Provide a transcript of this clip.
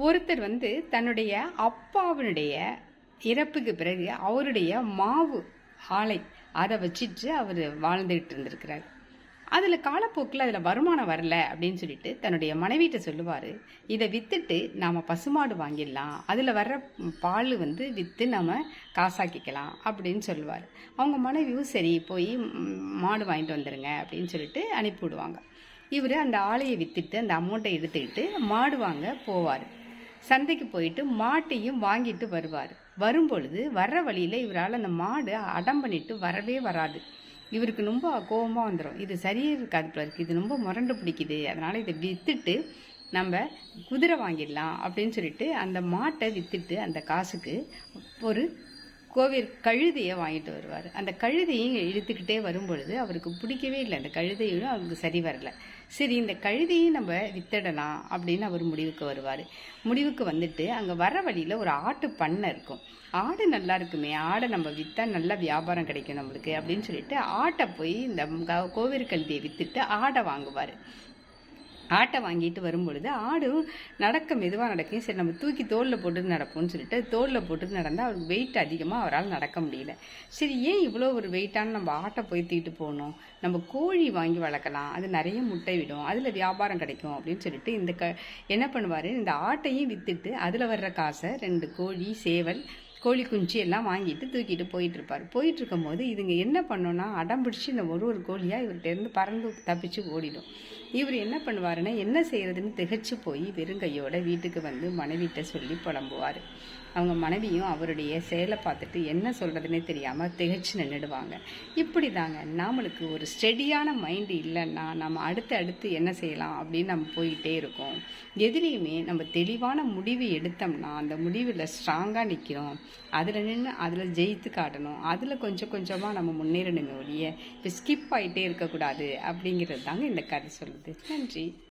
ஒருத்தர் வந்து தன்னுடைய அப்பாவினுடைய இறப்புக்கு பிறகு அவருடைய மாவு ஆலை அதை வச்சுட்டு அவர் வாழ்ந்துகிட்டு இருந்திருக்கிறார். அதில் காலப்போக்கில் அதில் வருமானம் வரல அப்படின்னு சொல்லிட்டு தன்னுடைய மனைவிட்ட சொல்லுவார் இதை விற்றுட்டு நாம் பசுமாடு வாங்கிடலாம். அதில் வர்ற பால் வந்து விற்று நம்ம காசாக்கிக்கலாம். அப்படின்னு சொல்லுவார். அவங்க மனைவியும் சரி போய் மாடு வாங்கிட்டு வந்துடுங்க அப்படின்னு சொல்லிட்டு அனுப்பி விடுவாங்க இவர் அந்த ஆலையை விற்றுட்டு அந்த அமௌண்ட்டை எடுத்துக்கிட்டு மாடு வாங்க போவார். சந்தைக்கு போயிட்டு மாட்டையும் வாங்கிட்டு வருவார். வரும்பொழுது வர்ற வழியில் இவரால் அந்த மாடு அடம் பண்ணிட்டு வரவே வராது. இவருக்கு ரொம்ப கோபமாக வந்துடும் இது சரியே இருக்காது இருக்குது இது ரொம்ப முரண்டு பிடிக்குது. அதனால் இதை விற்றுட்டு நம்ம குதிரை வாங்கிடலாம் அப்படின்னு சொல்லிட்டு அந்த மாட்டை விற்றுட்டு அந்த காசுக்கு ஒரு கோவில் கழுதையை வாங்கிட்டு வருவார். அந்த கழுதையும் இழுத்துக்கிட்டே வரும்பொழுது அவருக்கு பிடிக்கவே இல்லை. அந்த கழுதையும் அவருக்கு சரி வரல. சரி இந்த கழுதையும் நம்ம வித்தடலாம் அப்படின்னு அவர் முடிவுக்கு வருவார். முடிவுக்கு வந்துட்டு அங்கே வர வழியில் ஒரு ஆட்டு பண்ணை இருக்கும். ஆடு நல்லா இருக்குமே ஆடை நம்ம விற்றா நல்ல வியாபாரம் கிடைக்கும் நம்மளுக்கு அப்படின்னு சொல்லிட்டு ஆட்டை போய் இந்த கோவில் கழுதையை விற்றுட்டு ஆடை வாங்குவார். ஆட்டை வாங்கிட்டு வரும்பொழுது ஆடும் நடக்க மெதுவாக நடக்கும் சரி நம்ம தூக்கி தோலில் போட்டு நடப்போம்னு சொல்லிட்டு தோலில் போட்டு நடந்தால் அவருக்கு வெயிட் அதிகமாக அவரால் நடக்க முடியல. சரி ஏன் இவ்வளோ ஒரு வெயிட்டான நம்ம ஆட்டை போய் தூக்கிட்டு போகணும் நம்ம கோழி வாங்கி வளர்க்கலாம் அது நிறைய முட்டை விடும் அதில் வியாபாரம் கிடைக்கும் அப்படின்னு சொல்லிட்டு இந்த க என்ன பண்ணுவார்? இந்த ஆட்டையும் விற்றுட்டு அதில் வர்ற காசை ரெண்டு கோழி சேவல் கோழி குஞ்சு எல்லாம் வாங்கிட்டு தூக்கிட்டு போயிட்டு இருப்பார் போயிட்டு இருக்கும்போது இதுங்க என்ன பண்ணோன்னா அடம் பிடிச்சி இந்த ஒரு ஒரு கோழியாக இவர்கிட்டேருந்து பறந்து தப்பிச்சு ஓடிடும். இவர் என்ன பண்ணுவாருன்னா என்ன செய்யறதுன்னு திகச்சு போய் வெறுங்கையோட வீட்டுக்கு வந்து மனைவிட்ட சொல்லி புலம்புவார். அவங்க மனைவியும் அவருடைய செயலை பார்த்துட்டு என்ன சொல்கிறதுனே தெரியாமல் திகைச்சு நின்றுடுவாங்க இப்படி தாங்க நாமளுக்கு ஒரு ஸ்டெடியான மைண்டு இல்லைன்னா நம்ம அடுத்து அடுத்து என்ன செய்யலாம் அப்படின்னு நம்ம போயிட்டே இருக்கோம். எதுலேயுமே நம்ம தெளிவான முடிவு எடுத்தோம்னா அந்த முடிவில் ஸ்ட்ராங்காக நிற்கிறோம் அதில் நின்று அதில் ஜெயித்து காட்டணும். அதில் கொஞ்சம் கொஞ்சமாக நம்ம முன்னேறணுமே ஒழிய இப்போ ஸ்கிப் ஆகிட்டே இருக்கக்கூடாது அப்படிங்கிறது தாங்க இந்த கதை சொல்லுது. நன்றி.